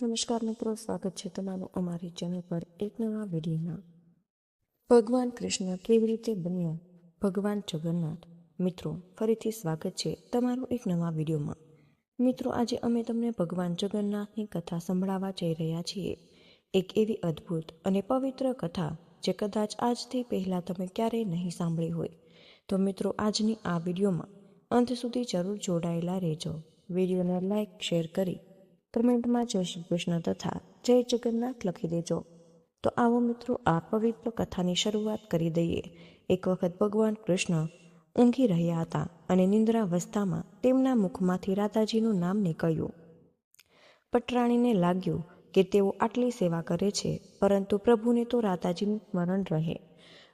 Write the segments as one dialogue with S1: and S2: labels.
S1: નમસ્કાર મિત્રો, સ્વાગત છે તમારું અમારી ચેનલ પર એક નવા વિડીયોમાં. ભગવાન કૃષ્ણ કેવી રીતે બન્યા? ભગવાન જગન્નાથ. મિત્રો, ફરીથી સ્વાગત છે તમારું એક નવા વિડીયોમાં. મિત્રો, આજે અમે તમને ભગવાન જગન્નાથની કથા સંભળાવવા જઈ રહ્યા છીએ. એક એવી અદ્ભુત અને પવિત્ર કથા જે કદાચ આજથી પહેલાં તમે ક્યારેય નહીં સાંભળી હોય. તો મિત્રો, આજની આ વિડીયોમાં અંત સુધી જરૂર જોડાયેલા રહેજો. વિડીયોને લાઇક શેર કરી કમેન્ટમાં જય શ્રી કૃષ્ણ તથા જય જગન્નાથ લખી દેજો. તો આવો મિત્રો, આ પવિત્ર કથાની શરૂઆત કરી દઈએ. એક વખત ભગવાન કૃષ્ણ ઊંઘી રહ્યા હતા અને નિંદ્રાવસ્થામાં તેમના મુખમાંથી રાધાજીનું નામ નીકળ્યું. પટરાણીને લાગ્યું કે તેઓ આટલી સેવા કરે છે, પરંતુ પ્રભુને તો રાધાજીનું સ્મરણ રહે.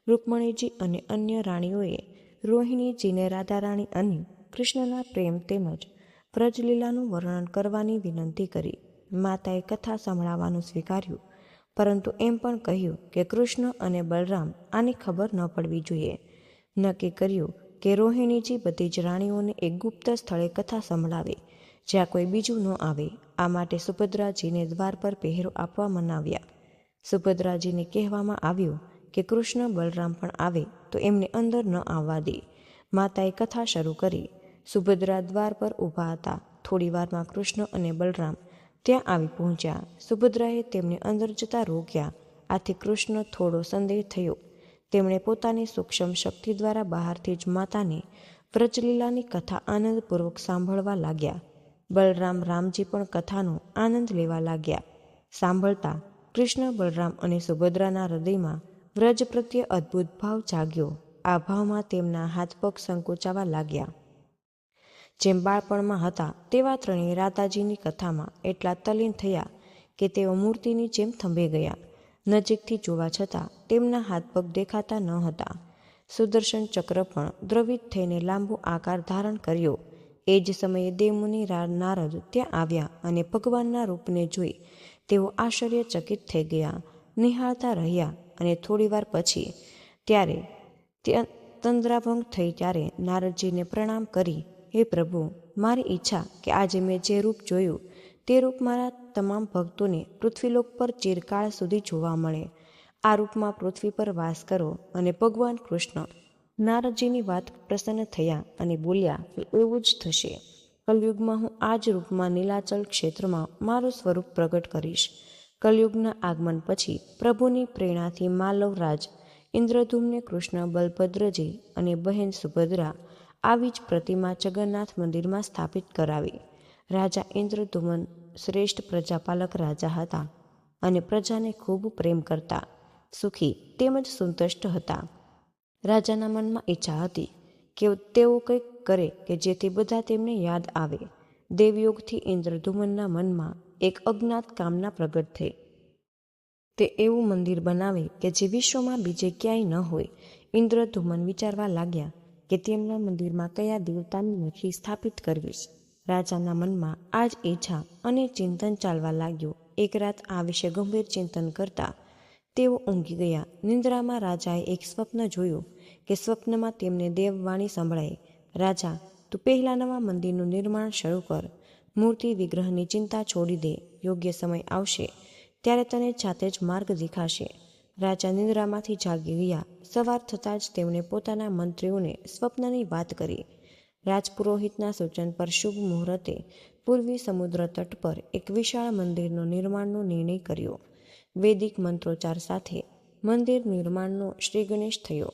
S1: રૂકમણીજી અને અન્ય રાણીઓએ રોહિણીજીને રાધારાણી અને કૃષ્ણના પ્રેમ તેમજ વ્રજલીલાનું વર્ણન કરવાની વિનંતી કરી. માતાએ કથા સંભળાવવાનું સ્વીકાર્યું, પરંતુ એમ પણ કહ્યું કે કૃષ્ણ અને બલરામ આની ખબર ન પડવી જોઈએ. નક્કી કર્યું કે રોહિણીજી બધી જ રાણીઓને એક ગુપ્ત સ્થળે કથા સંભળાવે, જ્યાં કોઈ બીજું ન આવે. આ માટે સુભદ્રાજીને દ્વાર પર પહેરો આપવા મનાવ્યા. સુભદ્રાજીને કહેવામાં આવ્યું કે કૃષ્ણ બલરામ પણ આવે તો એમને અંદર ન આવવા દે. માતાએ કથા શરૂ કરી સુભદ્રા દ્વાર પર ઊભા હતા. થોડી વારમાં કૃષ્ણ અને બલરામ ત્યાં આવી પહોંચ્યા. સુભદ્રાએ તેમને અંદર જતા રોક્યા. આથી કૃષ્ણ થોડો સંદેહ થયો. તેમણે પોતાની સૂક્ષ્મ શક્તિ દ્વારા બહારથી જ માતાને વ્રજલીલાની કથા આનંદપૂર્વક સાંભળવા લાગ્યા. બલરામ રામજી પણ કથાનો આનંદ લેવા લાગ્યા. સાંભળતા કૃષ્ણ, બલરામ અને સુભદ્રાના હૃદયમાં વ્રજ પ્રત્યે અદ્ભુત ભાવ જાગ્યો. આ ભાવમાં તેમના હાથ પગ સંકોચાવા લાગ્યા. જેમ બાળપણમાં હતા તેવા ત્રણેય રાધાજીની કથામાં એટલા તલીન થયા કે તેઓ મૂર્તિની જેમ થંભે ગયા. નજીકથી જોવા છતાં તેમના હાથ પગ દેખાતા ન હતા. સુદર્શન ચક્ર પણ દ્રવિત થઈને લાંબો આકાર ધારણ કર્યો. એ જ સમયે દેવમુનિ નારદ ત્યાં આવ્યા અને ભગવાનના રૂપને જોઈ તેઓ આશ્ચર્યચકિત થઈ ગયા, નિહાળતા રહ્યા અને થોડીવાર પછી ત્યારે ત્યાં તંદ્રાભંગ થઈ ત્યારે નારદજીને પ્રણામ કરી હે પ્રભુ, મારી ઈચ્છા કે આજે મેં જે રૂપ જોયું તે રૂપ મારા તમામ ભક્તોને પૃથ્વીલોક પર ચિરકાળ સુધી જોવા મળે. આ રૂપમાં પૃથ્વી પર વાસ કરો અને ભગવાન કૃષ્ણ નારદજીની વાત પ્રસન્ન થયા અને બોલ્યા કે એવું જ થશે. કલયુગમાં હું આ જ રૂપમાં નીલાચલ ક્ષેત્રમાં મારું સ્વરૂપ પ્રગટ કરીશ. કલયુગના આગમન પછી પ્રભુની પ્રેરણાથી માલવરાજ ઇન્દ્રધૂમને કૃષ્ણ બલભદ્રજી અને બહેન સુભદ્રા આવી જ પ્રતિમા જગન્નાથ મંદિરમાં સ્થાપિત કરાવી. રાજા ઇન્દ્રધુમન શ્રેષ્ઠ પ્રજાપાલક રાજા હતા અને પ્રજાને ખૂબ પ્રેમ કરતા, સુખી તેમજ સંતુષ્ટ હતા. રાજાના મનમાં ઈચ્છા હતી કે તેઓ કંઈક કરે કે જેથી બધા તેમને યાદ આવે. દેવયોગથી ઇન્દ્રધુમનના મનમાં એક અજ્ઞાત કામના પ્રગટ થઈ. તે એવું મંદિર બનાવે કે જે વિશ્વમાં બીજે ક્યાંય ન હોય, ઇન્દ્રધુમન વિચારવા લાગ્યા કે તેમના મંદિરમાં કયા દેવતાની મૂર્તિ સ્થાપિત કરવી રાજાના મનમાં આ જ ઈચ્છા અને ચિંતન ચાલવા લાગ્યું. એક રાત આ વિશે ગંભીર ચિંતન કરતા તેઓ ઊંઘી ગયા. નિંદ્રામાં રાજાએ એક સ્વપ્ન જોયું કે સ્વપ્નમાં તેમને દેવવાણી સંભળાઈ રાજા, તું પહેલા નવા મંદિરનું નિર્માણ શરૂ કર. મૂર્તિ વિગ્રહની ચિંતા છોડી દે. યોગ્ય સમય આવશે ત્યારે તને જાતે જ માર્ગ દેખાશે. રાજા નિંદ્રામાંથી જાગી ગયા. સવાર થતાં જ તેમણે પોતાના મંત્રીઓને સ્વપ્નની વાત કરી. રાજપુરોહિતના સૂચન પર શુભ મુહૂર્તે પૂર્વી સમુદ્ર તટ પર એક વિશાળ મંદિરનો નિર્માણનો નિર્ણય કર્યો. વૈદિક મંત્રોચ્ચાર સાથે મંદિર નિર્માણનો શ્રી ગણેશ થયો.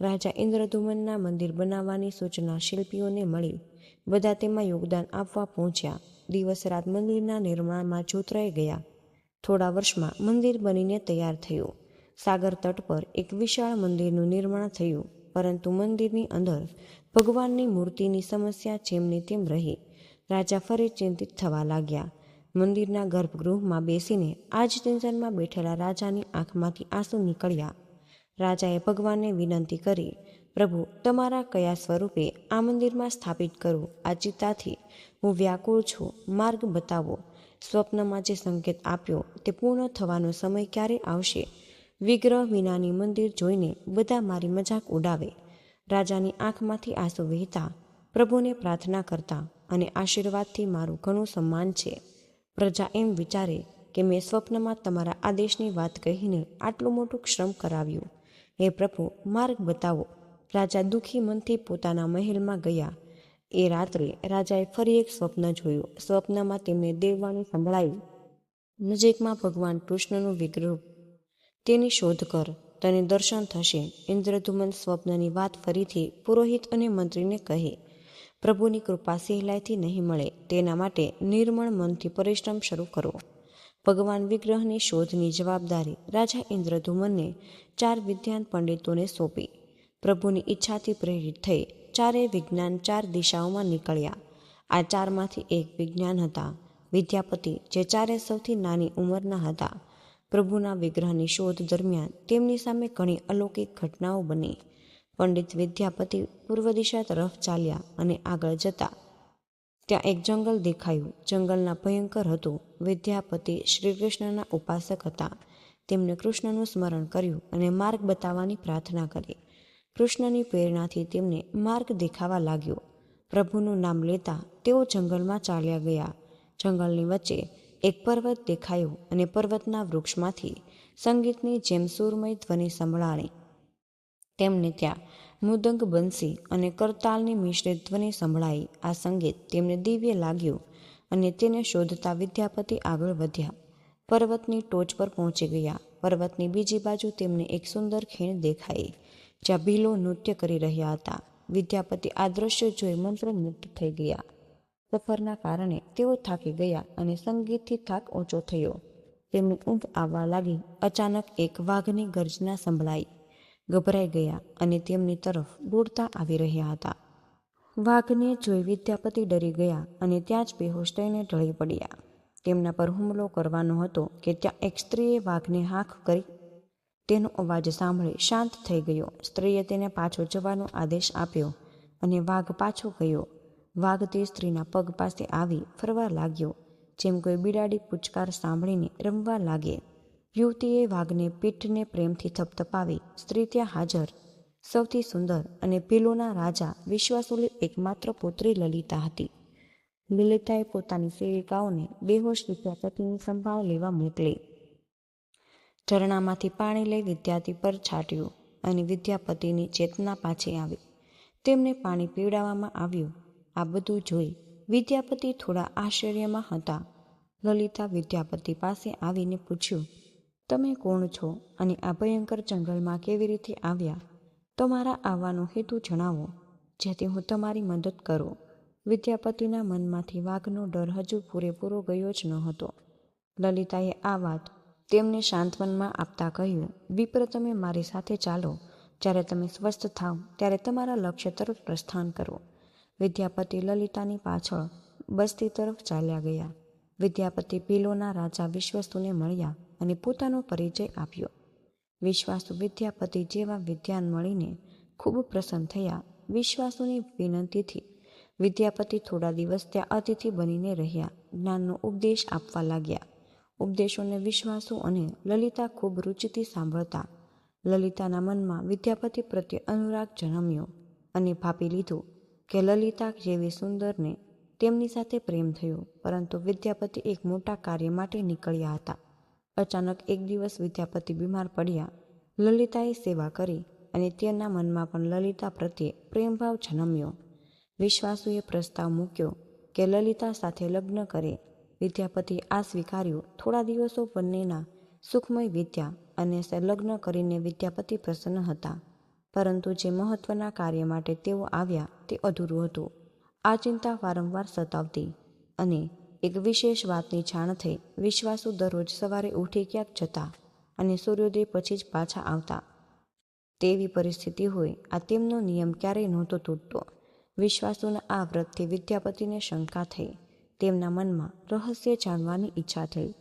S1: રાજા ઇન્દ્રધુમનના મંદિર બનાવવાની સૂચના શિલ્પીઓને મળી. બધા તેમાં યોગદાન આપવા પહોંચ્યા. દિવસ રાત મંદિરના નિર્માણમાં જોતરાઈ ગયા. થોડા વર્ષમાં મંદિર બનીને તૈયાર થયું. સાગર તટ પર એક વિશાળ મંદિરનું નિર્માણ થયું. પરંતુ મંદિરની અંદર ભગવાનની મૂર્તિની સમસ્યા જેમની તેમ રહી. રાજા ફરી ચિંતિત થવા લાગ્યા. મંદિરના ગર્ભગૃહમાં બેસીને આ જ ટેન્શનમાં બેઠેલા રાજાની આંખમાંથી આંસુ નીકળ્યા. રાજાએ ભગવાનને વિનંતી કરી, પ્રભુ, તમારા કયા સ્વરૂપે આ મંદિરમાં સ્થાપિત કરું? આ ચિત્તાથી હું વ્યાકુળ છું. માર્ગ બતાવો. સ્વપ્નમાં જે સંકેત આપ્યો તે પૂર્ણ થવાનો સમય ક્યારે આવશે? વિગ્રહ વિનાની મંદિર જોઈને બધા મારી મજાક ઉડાવે. રાજાની આંખમાંથી આંસુ વહેતા, પ્રભુને પ્રાર્થના કરતા અને આશીર્વાદથી મારું ઘણું સન્માન છે. પ્રજા એમ વિચારે કે મેં સ્વપ્નમાં તમારા આદેશની વાત કહીને આટલું મોટું શ્રમ કરાવ્યું. હે પ્રભુ, માર્ગ બતાવો. રાજા દુઃખી મનથી પોતાના મહેલમાં ગયા. એ રાત્રે રાજાએ ફરી એક સ્વપ્ન જોયું. સ્વપ્નમાં તેમને દેવવાણી સંભળાયું નજીકમાં ભગવાન કૃષ્ણનું વિગ્રહ તેની શોધ કર, તને દર્શન થશે. ઇન્દ્રધુમન સ્વપ્નની વાત ફરીથી પુરોહિત અને મંત્રીને કહે, પ્રભુની કૃપા સહેલાઈથી નહીં મળે, તેના માટે નિર્મળ મનથી પરિશ્રમ શરૂ કરો. ભગવાન વિગ્રહની શોધની જવાબદારી રાજા ઇન્દ્રધુમનને ચાર વિદ્યાન પંડિતોને સોંપી. પ્રભુની ઈચ્છાથી પ્રેરિત થઈ ચારે વિજ્ઞાન ચાર દિશાઓમાં નીકળ્યા. આ ચારમાંથી એક વિજ્ઞાન હતા. વિદ્યાપતિ, જે ચારે સૌથી નાની ઉંમરના હતા પ્રભુના વિગ્રહની શોધ દરમિયાન તેમની સામે ઘણી અલૌકિક ઘટનાઓ બની. પંડિત વિદ્યાપતિ પૂર્વ દિશા તરફ ચાલ્યા અને આગળ જતા. ત્યાં એક જંગલ દેખાયું. જંગલના ભયંકર હતું. વિદ્યાપતિ શ્રી કૃષ્ણના ઉપાસક હતા. તેમણે કૃષ્ણનું સ્મરણ કર્યું અને માર્ગ બતાવવાની પ્રાર્થના કરી. કૃષ્ણની પ્રેરણાથી તેમને માર્ગ દેખાવા લાગ્યો. પ્રભુનું નામ લેતા તેઓ જંગલમાં ચાલ્યા ગયા. જંગલની વચ્ચે એક પર્વત દેખાયો અને પર્વતના વૃક્ષમાંથી સંગીતની જેમ સુરમય ધ્વનિ સંભળાણી. તેમને ત્યાં મૃદંગ બંસી અને કરતાલની મિશ્રિત ધ્વનિ સંભળાઈ. આ સંગીત તેમને દિવ્ય લાગ્યું અને તેને શોધતા વિદ્યાપતિ આગળ વધ્યા. પર્વતની ટોચ પર પહોંચી ગયા. પર્વતની બીજી બાજુ તેમને એક સુંદર ખીણ દેખાઈ, જ્યાં ભીલો નૃત્ય કરી રહ્યા હતા. વિદ્યાપતિ આ દ્રશ્ય જોઈ મંત્રમુગ્ધ થઈ ગયા. સફરના કારણે તેઓ થાકી ગયા અને સંગીતથી થાક ઓછો થયો. તેમને ઊંઘ આવવા લાગી, અચાનક એક વાઘની ગર્જના સંભળાઈ. ગભરાઈ ગયા અને તેમની તરફ દોડતા આવી રહ્યા હતા. વાઘને જોઈ વિદ્યાપતિ ડરી ગયા અને ત્યાં જ બેહોશ થઈને ઢળી પડ્યા. તેમના પર હુમલો કરવાનો હતો કે ત્યાં એક સ્ત્રીએ વાઘને હાંખ કરી. તેનો અવાજ સાંભળી શાંત થઈ ગયો. સ્ત્રીએ તેને પાછો જવાનો આદેશ આપ્યો અને વાઘ પાછો ગયો. વાઘ તે સ્ત્રીના પગ પાસે આવી ફરવા લાગ્યો, જેમ કોઈ બિલાડી પુચકાર સાંભળીને રમવા લાગે. યુવતીએ વાઘને પીઠને પ્રેમથી થપથપાવી સ્ત્રી ત્યાં હાજર. સૌથી સુંદર અને પીલોના રાજા વિશ્વાસુલી એકમાત્ર પુત્રી લલિતા હતી. લલિતાએ પોતાની સેવિકાઓને બેહોશ વિદ્યાપતિની સંભાળ લેવા મોકલી. ઝરણામાંથી પાણી લઈ વિદ્યાર્થી પર છાંટ્યું અને વિદ્યાપતિની ચેતના પાછી આવી. તેમને પાણી પીવડાવવામાં આવ્યું. આ બધું જોઈ વિદ્યાપતિ થોડા આશ્ચર્યમાં હતા. લલિતા વિદ્યાપતિ પાસે આવીને પૂછ્યું, તમે કોણ છો અને આ ભયંકર જંગલમાં કેવી રીતે આવ્યા? તમારા આવવાનો હેતુ જણાવો, જેથી હું તમારી મદદ કરું. વિદ્યાપતિના મનમાંથી વાઘનો ડર હજુ પૂરેપૂરો ગયો જ ન હતો લલિતાએ આ વાત તેમને શાંતવનમાં આપતા કહ્યું, વિપ્ર, તમે મારી સાથે ચાલો. જ્યારે તમે સ્વસ્થ થાવ, ત્યારે તમારા લક્ષ્ય તરફ પ્રસ્થાન કરો. વિદ્યાપતિ લલિતાની પાછળ બસ્તી તરફ ચાલ્યા ગયા. વિદ્યાપતિ પીલોના રાજા વિશ્વસ્તુને મળ્યા અને પોતાનો પરિચય આપ્યો. વિશ્વાસુ વિદ્યાપતિ જેવા વિદ્યાન મળીને ખૂબ પ્રસન્ન થયા. વિશ્વાસુની વિનંતીથી વિદ્યાપતિ થોડા દિવસ ત્યાં અતિથિ બનીને રહ્યા. જ્ઞાનનો ઉપદેશ આપવા લાગ્યા. ઉપદેશોને વિશ્વાસુ અને લલિતા ખૂબ રુચિથી સાંભળતા. લલિતાના મનમાં વિદ્યાપતિ પ્રત્યે અનુરાગ જન્મ્યો અને ભાપી લીધું. કે લલિતા જેવી સુંદરને તેમની સાથે પ્રેમ થયો, પરંતુ વિદ્યાપતિ એક મોટા કાર્ય માટે નીકળ્યા હતા. અચાનક એક દિવસ વિદ્યાપતિ બીમાર પડ્યા. લલિતાએ સેવા કરી અને તેના મનમાં પણ લલિતા પ્રત્યે પ્રેમભાવ જન્મ્યો. વિશ્વાસુએ પ્રસ્તાવ મૂક્યો કે લલિતા સાથે લગ્ન કરે. વિદ્યાપતિ આ સ્વીકાર્યું. થોડા દિવસો બંનેના સુખમય વિદ્યા અને લગ્ન કરીને વિદ્યાપતિ પ્રસન્ન હતા. પરંતુ જે મહત્વના કાર્ય માટે તેઓ આવ્યા તે અધૂરું હતું. આ ચિંતા વારંવાર સતાવતી અને એક વિશેષ વાતની જાણ થઈ વિશ્વાસુ દરરોજ સવારે ઉઠી ક્યાંક જતા અને સૂર્યોદય પછી જ પાછા આવતા. તેવી પરિસ્થિતિ હોય, આ તેમનો નિયમ ક્યારેય નહોતો તૂટતો. વિશ્વાસુના આ વ્રતથી વિદ્યાપતિને શંકા થઈ. તેમના મનમાં રહસ્ય જાણવાની ઈચ્છા થઈ.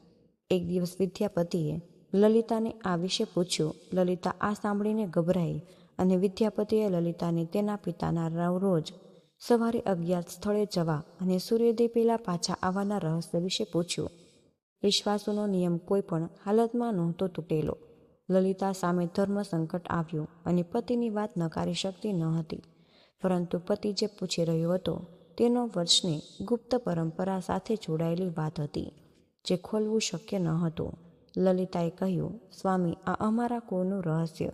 S1: એક દિવસ વિદ્યાપતિએ લલિતાને આ વિશે પૂછ્યું. લલિતા આ સાંભળીને ગભરાઈ અને વિદ્યાપતિએ લલિતાને તેના પિતાના રોજ સવારે અજ્ઞાત સ્થળે જવા અને સૂર્યોદય પહેલાં પાછા આવવાના રહસ્ય વિશે પૂછ્યું. વિશ્વાસુનો નિયમ કોઈ પણ હાલતમાં નહોતો તૂટેલો. લલિતા સામે ધર્મ સંકટ આવ્યું અને પતિની વાત નકારી શકતી ન હતી. પરંતુ પતિ જે પૂછી રહ્યો હતો, તેનો વર્ષને ગુપ્ત પરંપરા સાથે જોડાયેલી વાત હતી, જે ખોલવું શક્ય ન હતું. લલિતાએ કહ્યું, સ્વામી, આ અમારા કોનું રહસ્ય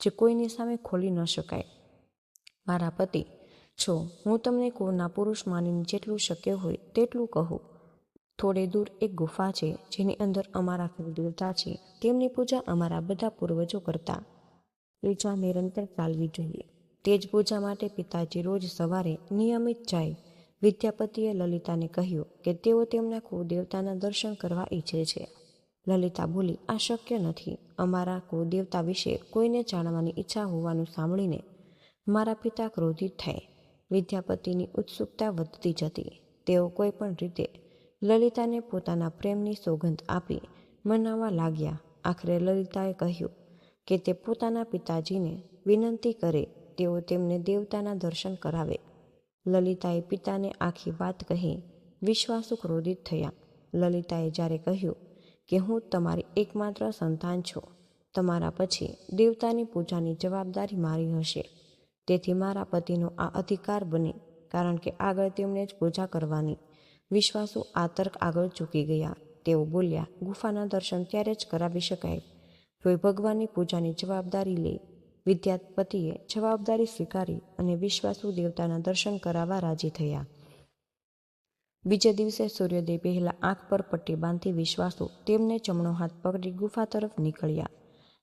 S1: જે કોઈની સામે ખોલી ન શકાય. મારા પતિ છો હું તમને કુળના પુરુષ માનીને જેટલું શક્ય હોય તેટલું કહું. થોડે દૂર એક ગુફા છે જેની અંદર અમારા દેવતા છે. તેમની પૂજા અમારા બધા પૂર્વજો કરતા. પૂજા નિરંતર ચાલવી જોઈએ. તે જ પૂજા માટે પિતાજી રોજ સવારે નિયમિત જાય. વિદ્યાપતિએ લલિતાને કહ્યું કે તેઓ તેમના કુળદેવતાના દર્શન કરવા ઈચ્છે છે. લલિતા બોલી, આ શક્ય નથી. અમારા કુળદેવતા વિશે કોઈને જાણવાની ઈચ્છા હોવાનું સાંભળીને મારા પિતા ક્રોધિત થાય. વિદ્યાપતિની ઉત્સુકતા વધતી જતી. તેઓ કોઈ પણ રીતે લલિતાને પોતાના પ્રેમની સોગંદ આપી મનાવવા લાગ્યા. આખરે લલિતાએ કહ્યું કે તે પોતાના પિતાજીને વિનંતી કરે. તેઓ તેમને દેવતાના દર્શન કરાવે. લલિતાએ પિતાને આખી વાત કહી વિશ્વાસુ ક્રોધિત થયા. લલિતાએ જ્યારે કહ્યું કે હું તમારી એકમાત્ર સંતાન છું. તમારા પછી દેવતાની પૂજાની જવાબદારી મારી હશે. તેથી મારા પતિનો આ અધિકાર બને, કારણ કે આગળ તેમને જ પૂજા કરવાની. વિશ્વાસુ આ તર્ક આગળ ચૂકી ગયા. તેઓ બોલ્યા, ગુફાના દર્શન ત્યારે જ કરાવી શકાય. કોઈ ભગવાનની પૂજાની જવાબદારી લે. વિદ્યાપતિએ જવાબદારી સ્વીકારી અને વિશ્વાસુ દેવતાના દર્શન કરાવવા રાજી થયા. બીજે દિવસે સૂર્યોદય પહેલાં આંખ પર પટ્ટી બાંધી વિશ્વાસુ તેમને જમણો હાથ પકડી ગુફા તરફ નીકળ્યા.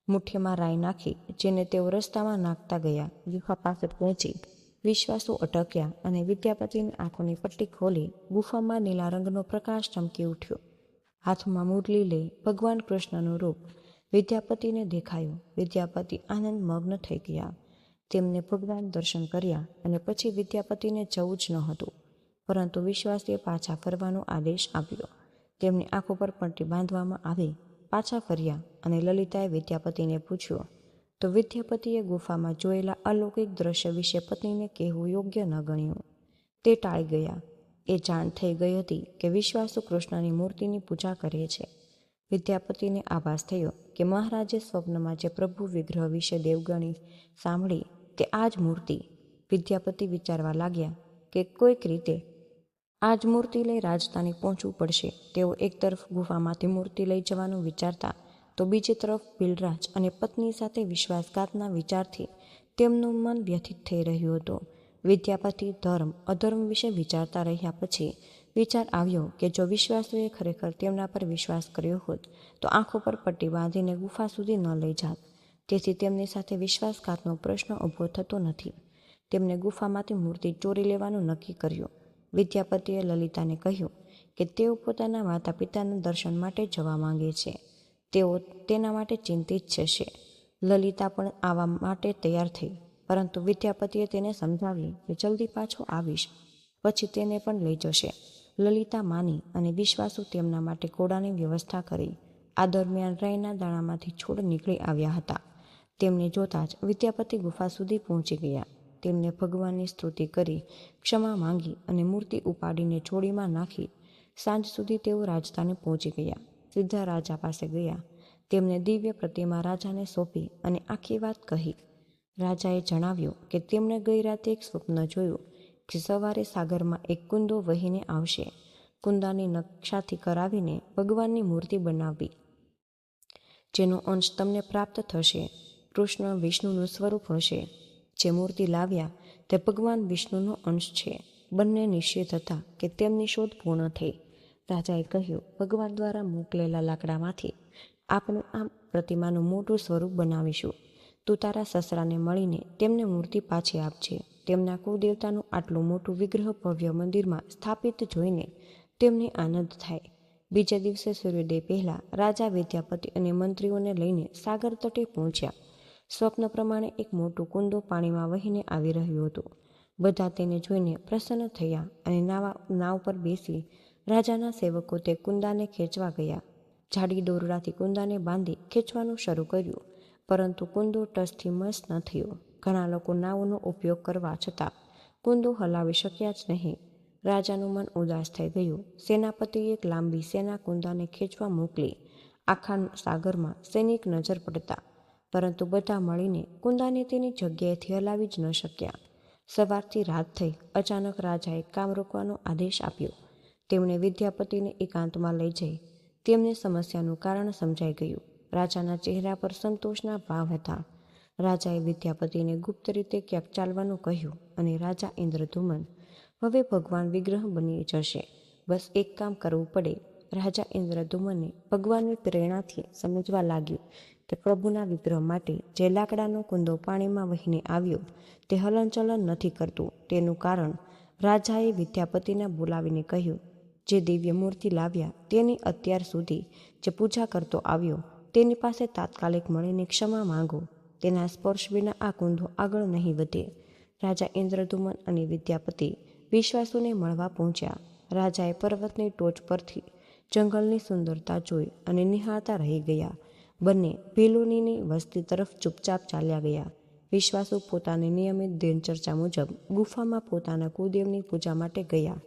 S1: મુઠ્ઠીમાં રાઈ નાખી, જેને તેઓ રસ્તામાં નાખતા ગયા, ગુફા પાસે પહોંચી. વિશ્વાસુ અટક્યા અને વિદ્યાપતિની આંખોની પટ્ટી ખોલી, ગુફામાં નીલા રંગનો પ્રકાશ ચમકી ઉઠ્યો. હાથમાં મુરલી લઈ ભગવાન કૃષ્ણનું રૂપ વિદ્યાપતિને દેખાયું. વિદ્યાપતિ આનંદ મગ્ન થઈ ગયા. તેમને ભગવાન દર્શન કર્યા અને પછી વિદ્યાપતિને જવું જ ન હતું. પરંતુ વિશ્વાસીએ પાછા ફરવાનો આદેશ આપ્યો. તેમની આંખો પર પટ્ટી બાંધવામાં આવી, પાછા ફર્યા અને લલિતાએ વિદ્યાપતિને પૂછ્યું, તો વિદ્યાપતિએ ગુફામાં જોયેલા અલૌકિક દ્રશ્ય વિશે પત્નીને કહેવું યોગ્ય ન ગણ્યું? તે ટાળી ગયા. એ જાણ થઈ ગઈ હતી કે વિશ્વાસુ કૃષ્ણની મૂર્તિની પૂજા કરે છે. વિદ્યાપતિને આભાસ થયો કે મહારાજે સ્વપ્નમાં જે પ્રભુ વિગ્રહ વિશે દેવગણી સાંભળી, તે આ જ મૂર્તિ. વિદ્યાપતિ વિચારવા લાગ્યા કે કોઈક રીતે આ જ મૂર્તિ લઈ રાજધાની પહોંચવું પડશે. તેઓ એક તરફ ગુફામાંથી મૂર્તિ લઈ જવાનું વિચારતા, તો બીજી તરફ બિલરાજ અને પત્ની સાથે વિશ્વાસઘાતના વિચારથી તેમનું મન વ્યથિત થઈ રહ્યું હતું. વિદ્યાપતિ ધર્મ, અધર્મ વિશે વિચારતા રહ્યા પછી વિચાર આવ્યો કે જો વિશ્વાસુએ ખરેખર તેમના પર વિશ્વાસ કર્યો હોત, તો આંખો પર પટ્ટી બાંધીને ગુફા સુધી ન લઈ જાત. તેથી તેમની સાથે વિશ્વાસઘાતનો પ્રશ્ન ઊભો થતો નથી. તેમણે ગુફામાંથી મૂર્તિ ચોરી લેવાનું નક્કી કર્યું. વિદ્યાપતિએ લલિતાને કહ્યું કે તેઓ પોતાના માતા પિતાના દર્શન માટે જવા માંગે છે. તેઓ તેના માટે ચિંતિત છે. લલિતા પણ આવવા માટે તૈયાર થઈ, પરંતુ વિદ્યાપતિએ તેને સમજાવી કે જલ્દી પાછો આવીશ, પછી તેને પણ લઈ જશે. લલિતા માની અને વિશ્વાસુ તેમના માટે ઘોડાની વ્યવસ્થા કરી આ દરમિયાન રાયના દાણામાંથી છોડ નીકળી આવ્યા હતા. તેમને જોતાં જ વિદ્યાપતિ ગુફા સુધી પહોંચી ગયા. તેમને ભગવાનની સ્તુતિ કરી, ક્ષમા માંગી અને મૂર્તિ ઉપાડીને ચોળીમાં નાખી. સાંજ સુધી તેઓ રાજધાની પહોંચી ગયા. સીધા રાજા પાસે ગયા. તેમને દિવ્ય પ્રતિમા રાજાને સોંપી અને આખી વાત કહી. રાજાએ જણાવ્યું કે તેમણે ગઈ રાતે એક સ્વપ્ન જોયું કે સવારે સાગરમાં એક કુંદો વહીને આવશે. કુંદાની નકશાથી કરાવીને ભગવાનની મૂર્તિ બનાવવી. જેનો અંશ તમને પ્રાપ્ત થશે. કૃષ્ણ વિષ્ણુનું સ્વરૂપ હશે. જે મૂર્તિ લાવ્યા તે ભગવાન વિષ્ણુનો અંશ છે. બંને નિશ્ચિત હતા કે તેમની શોધ પૂર્ણ થઈ. રાજાએ કહ્યું, ભગવાન દ્વારા મોકલેલા લાકડામાંથી આપણે આ પ્રતિમાનું મોટું સ્વરૂપ બનાવીશું. તું તારા સસરાને મળીને તેમને મૂર્તિ પાછી આપજે. તેમના કુદેવતાનું આટલું મોટું વિગ્રહ ભવ્ય મંદિરમાં સ્થાપિત જોઈને તેમને આનંદ થાય. બીજા દિવસે સૂર્યોદય પહેલાં રાજા વિદ્યાપતિ અને મંત્રીઓને લઈને સાગર તટે પહોંચ્યા. સ્વપ્ન પ્રમાણે એક મોટું કુંડો પાણીમાં વહીને આવી રહ્યું હતું. બધા તેને જોઈને પ્રસન્ન થયા અને નાવા, નાવ પર બેસી રાજાના સેવકો તે કુંદાને ખેંચવા ગયા. જાડી દોરડાથી કુંદાને બાંધી ખેંચવાનું શરૂ કર્યું, પરંતુ કુંદો ટસથી મસ ન થયો. ઘણા લોકો નાવનો ઉપયોગ કરવા છતાં કુંદો હલાવી શક્યા જ નહીં. રાજાનું મન ઉદાસ થઈ ગયું. સેનાપતિએ એક લાંબી સેના કુંદાને ખેંચવા મોકલી. આખા સાગરમાં સૈનિક નજર પડતા પરંતુ બધા મળીને કુંદાને તેની જગ્યાએથી હલાવી જ ન શક્યા. સવારથી રાત થઈ, અચાનક રાજાએ કામ રોકવાનો આદેશ આપ્યો. તેમણે વિદ્યાપતિને એકાંતમાં લઈ જઈ. તેમને સમસ્યાનું કારણ સમજાઈ ગયું. રાજાના ચહેરા પર સંતોષના ભાવ હતા. રાજાએ વિદ્યાપતિને ગુપ્ત રીતે ક્યાંક ચાલવાનું કહ્યું અને રાજા ઇન્દ્રધુમન, હવે ભગવાન વિગ્રહ બની જશે. બસ એક કામ કરવું પડે. રાજા ઇન્દ્રધુમને ભગવાનની પ્રેરણાથી સમજવા લાગ્યું કે પ્રભુના વિગ્રહ માટે જે લાકડાનો કુંદો પાણીમાં વહીને આવ્યો, તે હલનચલન નથી કરતું. તેનું કારણ, રાજાએ વિદ્યાપતિને બોલાવીને કહ્યું, જે દિવ્ય મૂર્તિ લાવ્યા, તેની અત્યાર સુધી જે પૂજા કરતો આવ્યો, તેની પાસે તાત્કાલિક મળીને ક્ષમા માંગો. તેના સ્પર્શ વિના આ કુંદો આગળ નહીં વધે. રાજા ઇન્દ્રધુમન અને વિદ્યાપતિ વિશ્વાસુને મળવા પહોંચ્યા. રાજાએ પર્વતની ટોચ પરથી જંગલની સુંદરતા જોઈ અને નિહાળતા રહી ગયા. બંને પેલોનીની વસ્તી તરફ ચૂપચાપ ચાલ્યા ગયા. વિશ્વાસુ પોતાની નિયમિત દિનચર્ચા મુજબ ગુફામાં પોતાના કુદેવની પૂજા માટે ગયા.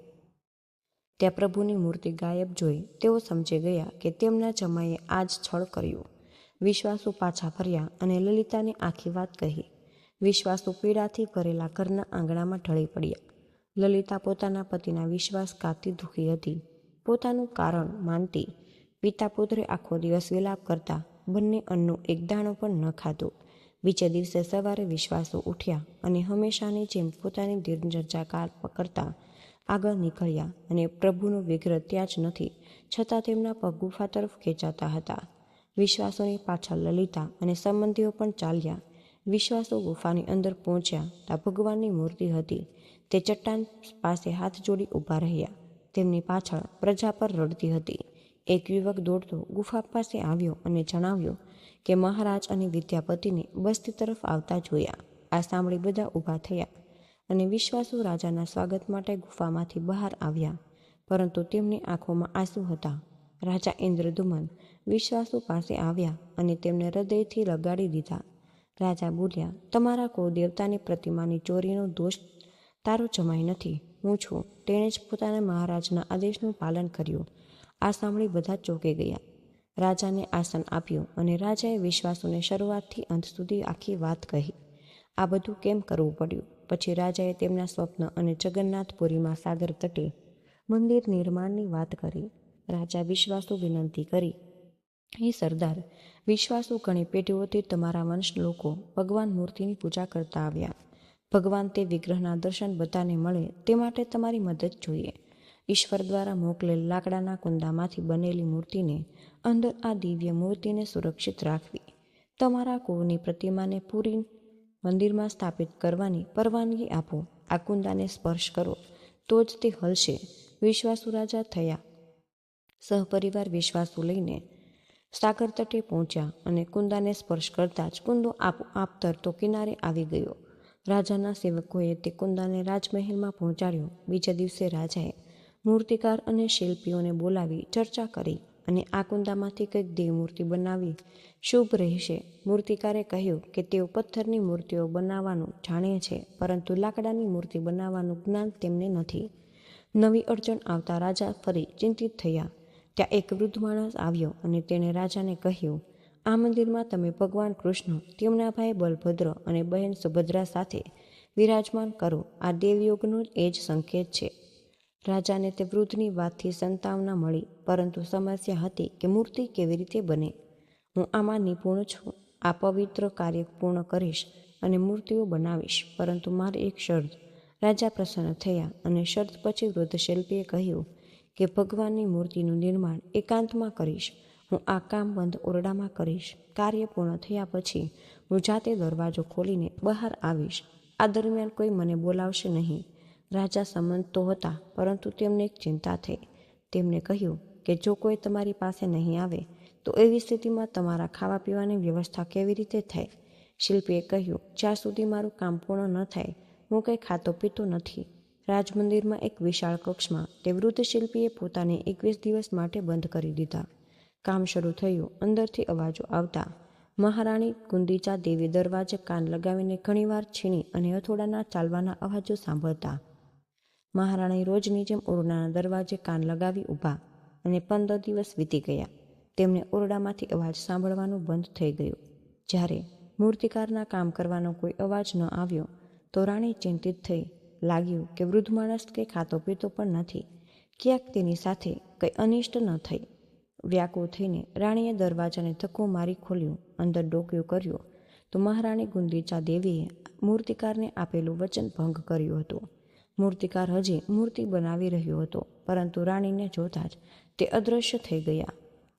S1: ત્યાં પ્રભુની મૂર્તિ ગાયબ જોઈ તેઓ સમજી ગયા કે તેમના જમાઈએ આજ છળ કર્યું. વિશ્વાસુ પાછા ફર્યા અને લલિતાને આખી વાત કહી. વિશ્વાસુ પીડાથી ભરેલા ઘરના આંગણામાં ઢળી પડ્યા. લલિતા પોતાના પતિના વિશ્વાસઘાતથી દુઃખી હતી. પોતાનું કારણ માનતી પિતા પુત્રે આખો દિવસ વિલાપ કરતા બંને અન્નનો એક દાણો પણ ન ખાધો. બીજે દિવસે સવારે વિશ્વાસો ઉઠ્યા અને હંમેશાની જેમ પોતાની દિનચર્ચા કાર કરતા આગળ નીકળ્યા અને પ્રભુનો વિગ્રહ ત્યાં જ નથી, છતાં તેમના પગ ગુફા તરફ ખેંચાતા હતા. વિશ્વાસોની પાછળ લલિતા અને સંબંધીઓ પણ ચાલ્યા. વિશ્વાસો ગુફાની અંદર પહોંચ્યા ત્યાં ભગવાનની મૂર્તિ હતી. તે ચટ્ટાન પાસે હાથ જોડી ઊભા રહ્યા. તેમની પાછળ પ્રજા પર રડતી હતી. એક યુવક દોડતો ગુફા પાસે આવ્યો અને જણાવ્યો કે મહારાજ અને વિદ્યાપતિને બસ્તી તરફ આવતા જોયા. આ સાંભળી બધા ઊભા થયા અને વિશ્વાસુ રાજાના સ્વાગત માટે ગુફામાંથી બહાર આવ્યા, પરંતુ તેમની આંખોમાં આંસુ હતા. રાજા ઇન્દ્રદુમન વિશ્વાસુ પાસે આવ્યા અને તેમને હૃદયથી લગાડી દીધા. રાજા બોલ્યા, તમારા કુળદેવતાની પ્રતિમાની ચોરીનો દોષ તારો જમાઈ નથી. હું છું. તેણે જ પોતાના મહારાજના આદેશનું પાલન કર્યું આ સાંભળી બધા ચોંકી ગયા. રાજાને આસન આપ્યું અને રાજાએ વિશ્વાસુને શરૂઆતથી અંત સુધી આખી વાત કહી. આ બધું કેમ કરવું પડ્યું? પછી રાજાએ તેમના સ્વપ્ન અને જગન્નાથપુરીમાં સાગર તટે મંદિર નિર્માણની વાત કરી. રાજા વિશ્વાસુ વિનંતી કરી, હે સરદાર, વિશ્વાસુ ઘણી પેઢીઓથી તમારા વંશ લોકો ભગવાન મૂર્તિની પૂજા કરતા આવ્યા. ભગવાન તે વિગ્રહના દર્શન બધાને મળે, તે માટે તમારી મદદ જોઈએ. ઈશ્વર દ્વારા મોકલેલ લાકડાના કુંદામાંથી બનેલી મૂર્તિને અંદર આ દિવ્ય મૂર્તિને સુરક્ષિત રાખવી. તમારા કુળની પ્રતિમાને પૂરી મંદિરમાં સ્થાપિત કરવાની પરવાનગી આપો. આ કુંદાને સ્પર્શ કરો. તો જ તે હલશે. વિશ્વાસુ રાજા થયા. સહપરિવાર વિશ્વાસુ લઈને સાગર તટે પહોંચ્યા અને કુંદાને સ્પર્શ કરતા જ કુંદો આપોઆપ તરતો કિનારે આવી ગયો. રાજાના સેવકોએ તે કુંદાને રાજમહેલમાં પહોંચાડ્યો. બીજા દિવસે રાજાએ મૂર્તિકાર અને શિલ્પીઓને બોલાવી ચર્ચા કરી અને આ કુંદામાંથી કંઈક દેવમૂર્તિ બનાવી. શુભ રહેશે. મૂર્તિકારે કહ્યું કે તેઓ પથ્થરની મૂર્તિઓ બનાવવાનું જાણે છે, પરંતુ લાકડાની મૂર્તિ બનાવવાનું જ્ઞાન તેમને નથી. નવી અડચણ આવતા રાજા ફરી ચિંતિત થયા. ત્યાં એક વૃદ્ધ માણસ આવ્યો અને તેણે રાજાને કહ્યું, આ મંદિરમાં તમે ભગવાન કૃષ્ણ, તેમના ભાઈ બલભદ્ર અને બહેન સુભદ્રા સાથે વિરાજમાન કરો. આ દેવયોગનો એ જ સંકેત છે. રાજાને તે વૃદ્ધની વાતથી સંતાવના મળી, પરંતુ સમસ્યા હતી કે મૂર્તિ કેવી રીતે બને. હું આમાં નિપુણ છું. આ પવિત્ર કાર્ય પૂર્ણ કરીશ અને મૂર્તિઓ બનાવીશ, પરંતુ મારી એક શરત. રાજા પ્રસન્ન થયા અને શરત પછી વૃદ્ધ શિલ્પીએ કહ્યું કે, ભગવાનની મૂર્તિનું નિર્માણ એકાંતમાં કરીશ. હું આ કામ બંધ ઓરડામાં કરીશ. કાર્ય પૂર્ણ થયા પછી હું જાતે દરવાજો ખોલીને બહાર આવીશ. આ દરમિયાન કોઈ મને બોલાવશે નહીં. રાજા સંમત તો હતા, પરંતુ તેમને એક ચિંતા થઈ. તેમણે કહ્યું કે જો કોઈ તમારી પાસે નહીં આવે, તો એવી સ્થિતિમાં તમારા ખાવા પીવાની વ્યવસ્થા કેવી રીતે થાય શિલ્પીએ કહ્યું, જ્યાં સુધી મારું કામ પૂર્ણ ન થાય, હું કંઈ ખાતો પીતો નથી. રાજમંદિરમાં એક વિશાળ કક્ષમાં તે વૃદ્ધ શિલ્પીએ પોતાને એકવીસ દિવસ માટે બંધ કરી દીધા. કામ શરૂ થયું, અંદરથી અવાજો આવતા. મહારાણી કુંદીચા દેવી દરવાજે કાન લગાવીને ઘણીવાર છીણી અને હથોડાના ચાલવાના અવાજો સાંભળતા. મહારાણી રોજની જેમ ઓરડાના દરવાજે કાન લગાવી ઊભા અને પંદર દિવસ વીતી ગયા. તેમને ઓરડામાંથી અવાજ સાંભળવાનું બંધ થઈ ગયું. જ્યારે મૂર્તિકારના કામ કરવાનો કોઈ અવાજ ન આવ્યો, તો રાણી ચિંતિત થઈ લાગ્યું કે વૃદ્ધ માણસ કે ખાતો પીતો પણ નથી. ક્યાંક તેની સાથે કંઈ અનિષ્ટ ન થઈ. વ્યાકુળ થઈને રાણીએ દરવાજાને ધક્કો મારી ખોલ્યું, અંદર ડોક્યું કર્યું, તો મહારાણી ગુંદીચા દેવીએ મૂર્તિકારને આપેલું વચન ભંગ કર્યું હતું. મૂર્તિકાર હજી મૂર્તિ બનાવી રહ્યો હતો, પરંતુ રાણીને જોતાં જ તે અદૃશ્ય થઈ ગયા.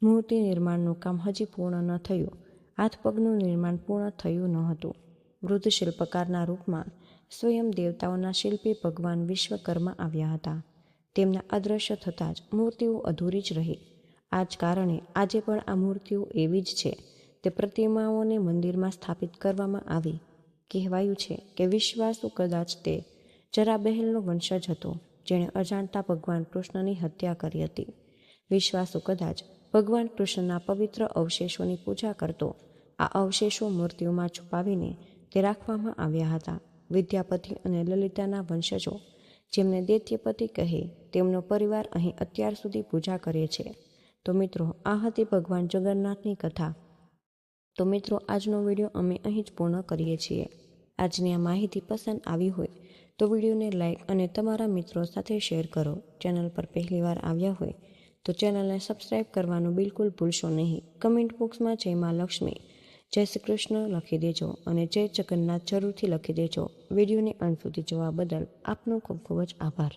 S1: મૂર્તિ નિર્માણનું કામ હજી પૂર્ણ ન થયું. હાથ પગનું નિર્માણ પૂર્ણ થયું ન હતું. વૃદ્ધ શિલ્પકારના રૂપમાં સ્વયં દેવતાઓના શિલ્પી ભગવાન વિશ્વકર્મા આવ્યા હતા. તેમના અદૃશ્ય થતાં જ મૂર્તિઓ અધૂરી જ રહી. આ જ કારણે આજે પણ આ મૂર્તિઓ એવી જ છે. તે પ્રતિમાઓને મંદિરમાં સ્થાપિત કરવામાં આવી. કહેવાયું છે કે વિશ્વાસુ કદાચ તે જરા બહેલનો વંશજ હતો, જેણે અજાણતા ભગવાન કૃષ્ણની હત્યા કરી હતી. વિશ્વાસુ કદાચ ભગવાન કૃષ્ણના પવિત્ર અવશેષોની પૂજા કરતો, આ અવશેષો મૂર્તિઓમાં છુપાવીને તે રાખવામાં આવ્યા હતા. વિદ્યાપતિ અને લલિતાના વંશજો, જેમને દૈત્યપતિ કહે, તેમનો પરિવાર અહીં અત્યાર સુધી પૂજા કરે છે. તો મિત્રો, આ હતી ભગવાન જગન્નાથની કથા. તો મિત્રો, આજનો વીડિયો અમે અહીં જ પૂર્ણ કરીએ છીએ. આજની આ માહિતી પસંદ આવી હોય તો વિડીયોને લાઇક અને તમારા મિત્રો સાથે શેર કરો. ચેનલ પર પહેલીવાર આવ્યા હોય તો ચેનલને સબસ્ક્રાઈબ કરવાનું બિલકુલ ભૂલશો નહીં. કમેન્ટ બોક્સમાં જય મા લક્ષ્મી. જય શ્રી કૃષ્ણ લખી દેજો અને જય જગન્નાથ જરૂરથી લખી દેજો. વિડીયોને અંત સુધી જોવા બદલ આપનો ખૂબ ખૂબ જ આભાર.